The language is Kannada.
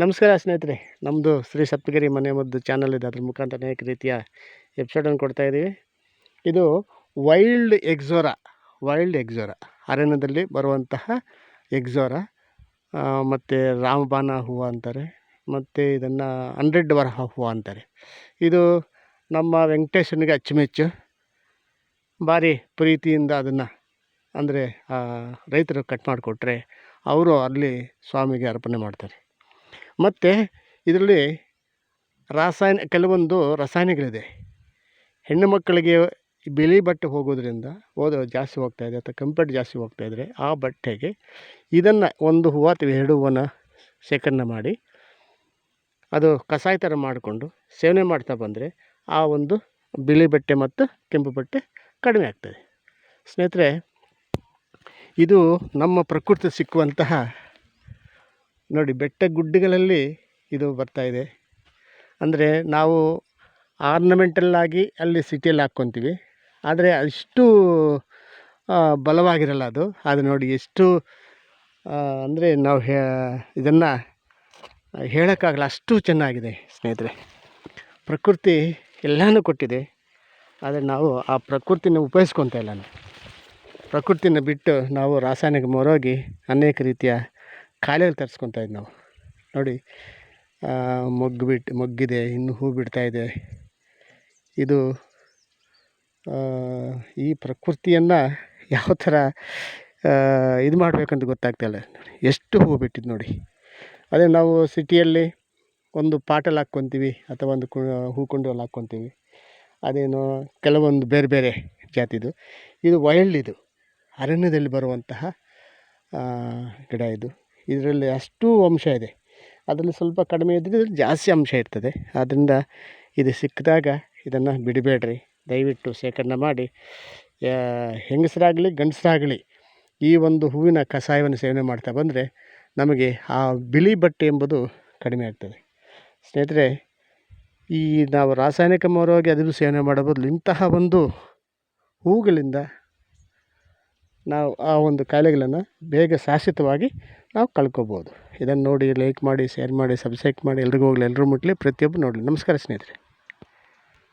ನಮಸ್ಕಾರ ಸ್ನೇಹಿತರೆ ನಮ್ಮದು ಶ್ರೀ ಸಪ್ತಗಿರಿ ಮನೆ ಮದ್ದು ಚಾನಲ್ ಇದೆ. ಅದ್ರ ಮುಖಾಂತರ ಅನೇಕ ರೀತಿಯ ಎಪಿಸೋಡನ್ನು ಕೊಡ್ತಾ ಇದ್ದೀವಿ. ಇದು ವೈಲ್ಡ್ ಎಕ್ಸೋರ ವೈಲ್ಡ್ ಎಕ್ಸೋರಾ ಅರಣ್ಯದಲ್ಲಿ ಬರುವಂತಹ ಎಕ್ಸೋರ ಮತ್ತು ರಾಮಬಾನ ಹೂವು ಅಂತಾರೆ, ಮತ್ತು ಇದನ್ನು ಹಂಡ್ರೆಡ್ ವರಹ ಹೂವು ಅಂತಾರೆ. ಇದು ನಮ್ಮ ವೆಂಕಟೇಶ್ವರನಿಗೆ ಅಚ್ಚುಮೆಚ್ಚು. ಭಾರಿ ಪ್ರೀತಿಯಿಂದ ಅದನ್ನು, ಅಂದರೆ ರೈತರು ಕಟ್ ಮಾಡಿಕೊಟ್ರೆ, ಅವರು ಅಲ್ಲಿ ಸ್ವಾಮಿಗೆ ಅರ್ಪಣೆ ಮಾಡ್ತಾರೆ. ಮತ್ತು ಇದರಲ್ಲಿ ರಾಸಾಯನ, ಕೆಲವೊಂದು ರಾಸಾಯನಿಕಗಳಿದೆ. ಹೆಣ್ಣು ಮಕ್ಕಳಿಗೆ ಬಿಳಿ ಬಟ್ಟೆ ಹೋಗೋದ್ರಿಂದ ಓದೋ ಜಾಸ್ತಿ ಹೋಗ್ತಾಯಿದೆ ಅಥವಾ ಕಂಪರ್ಟ್ ಜಾಸ್ತಿ ಹೋಗ್ತಾಯಿದ್ರೆ ಆ ಬಟ್ಟೆಗೆ ಇದನ್ನು ಒಂದು ಹೂವು ಅಥವಾ ಎರಡು ಹೂವನ್ನು ಶೇಖರಣೆ ಮಾಡಿ ಅದು ಕಷಾಯ ಥರ ಮಾಡಿಕೊಂಡು ಸೇವನೆ ಮಾಡ್ತಾ ಬಂದರೆ ಆ ಒಂದು ಬಿಳಿ ಬಟ್ಟೆ ಮತ್ತು ಕೆಂಪು ಬಟ್ಟೆ ಕಡಿಮೆ ಆಗ್ತದೆ. ಸ್ನೇಹಿತರೆ, ಇದು ನಮ್ಮ ಪ್ರಕೃತಿ ಸಿಕ್ಕುವಂತಹ ನೋಡಿ, ಬೆಟ್ಟ ಗುಡ್ಡಗಳಲ್ಲಿ ಇದು ಬರ್ತಾ ಇದೆ. ಅಂದರೆ ನಾವು ಆರ್ನಮೆಂಟಲ್ಲಾಗಿ ಅಲ್ಲಿ ಸಿಟಿಯಲ್ಲಿ ಹಾಕ್ಕೊತೀವಿ. ಆದರೆ ಅಷ್ಟು ಬಲವಾಗಿರಲ್ಲ ಅದು. ಅದು ನೋಡಿ ಎಷ್ಟು ಅಂದರೆ ನಾವು ಹೇ, ಇದನ್ನು ಹೇಳೋಕ್ಕಾಗಲ್ಲ, ಅಷ್ಟು ಚೆನ್ನಾಗಿದೆ ಸ್ನೇಹಿತರೆ. ಪ್ರಕೃತಿ ಎಲ್ಲನೂ ಕೊಟ್ಟಿದೆ. ಆದರೆ ನಾವು ಆ ಪ್ರಕೃತಿನ ಉಪಯೋಗಿಸ್ಕೊತಾ ಇಲ್ಲ ಪ್ರಕೃತಿನ ಬಿಟ್ಟು ನಾವು ರಾಸಾಯನಿಕ ಮೊರೋಗಿ ಅನೇಕ ರೀತಿಯ ಕಾಯಿಲೆಗಳು ತರಿಸ್ಕೊತಾ ಇದ್ದು ನಾವು. ನೋಡಿ ಮೊಗ್ಗು ಬಿಟ್ಟು ಮೊಗ್ಗಿದೆ, ಇನ್ನು ಹೂ ಬಿಡ್ತಾ ಇದೆ. ಇದು ಈ ಪ್ರಕೃತಿಯನ್ನು ಯಾವ ಥರ ಇದು ಮಾಡಬೇಕಂತ ಗೊತ್ತಾಗ್ತಾಯಿಲ್ಲ ಎಷ್ಟು ಹೂ ಬಿಟ್ಟಿದ್ದು ನೋಡಿ. ಅದೇ ನಾವು ಸಿಟಿಯಲ್ಲಿ ಒಂದು ಪಾಟಲ್ಲಿ ಹಾಕ್ಕೊತೀವಿ, ಅಥವಾ ಒಂದು ಕು, ಹೂ ಕುಂಡಲ್ಲಿ ಹಾಕ್ಕೊತೀವಿ. ಅದೇನು ಕೆಲವೊಂದು ಬೇರೆ ಬೇರೆ ಜಾತಿದು. ಇದು ವೈಲ್ಡ್ ಇದು. ಅರಣ್ಯದಲ್ಲಿ ಬರುವಂತಹ ಗಿಡ ಇದು. ಇದರಲ್ಲಿ ಅಷ್ಟು ಅಂಶ ಇದೆ. ಅದರಲ್ಲಿ ಸ್ವಲ್ಪ ಕಡಿಮೆ ಇದ್ದರೆ ಜಾಸ್ತಿ ಅಂಶ ಇರ್ತದೆ. ಆದ್ದರಿಂದ ಇದು ಸಿಕ್ಕಿದಾಗ ಇದನ್ನು ಬಿಡಬೇಡ್ರಿ. ದಯವಿಟ್ಟು ಶೇಖರಣೆ ಮಾಡಿ ಹೆಂಗಸರಾಗಲಿ, ಗಂಡಸರಾಗಲಿ, ಈ ಒಂದು ಹೂವಿನ ಕಷಾಯವನ್ನು ಸೇವನೆ ಮಾಡ್ತಾ ಬಂದರೆ ನಮಗೆ ಆ ಬಿಳಿ ಬಟ್ಟೆ ಎಂಬುದು ಕಡಿಮೆ ಆಗ್ತದೆ. ಸ್ನೇಹಿತರೆ, ಈ ನಾವು ರಾಸಾಯನಿಕ ಮರವಾಗಿ ಅದನ್ನು ಸೇವನೆ ಮಾಡೋ ಇಂತಹ ಒಂದು ಹೂಗಳಿಂದ ನಾವು ಆ ಒಂದು ಕಾಯಿಲೆಗಳನ್ನು ಬೇಗ ಶಾಶ್ವತವಾಗಿ ನಾವು ಕಳ್ಕೊಬೋದು. ಇದನ್ನು ನೋಡಿ ಲೈಕ್ ಮಾಡಿ ಶೇರ್ ಮಾಡಿ ಸಬ್ಸ್ಕ್ರೈಬ್ ಮಾಡಿ ಎಲ್ರಿಗೂ ಹೋಗಲಿ ಎಲ್ಲರೂ ಮುಟ್ಟಲಿ ಪ್ರತಿಯೊಬ್ಬರು ನೋಡಲಿ. ನಮಸ್ಕಾರ ಸ್ನೇಹಿತರೆ.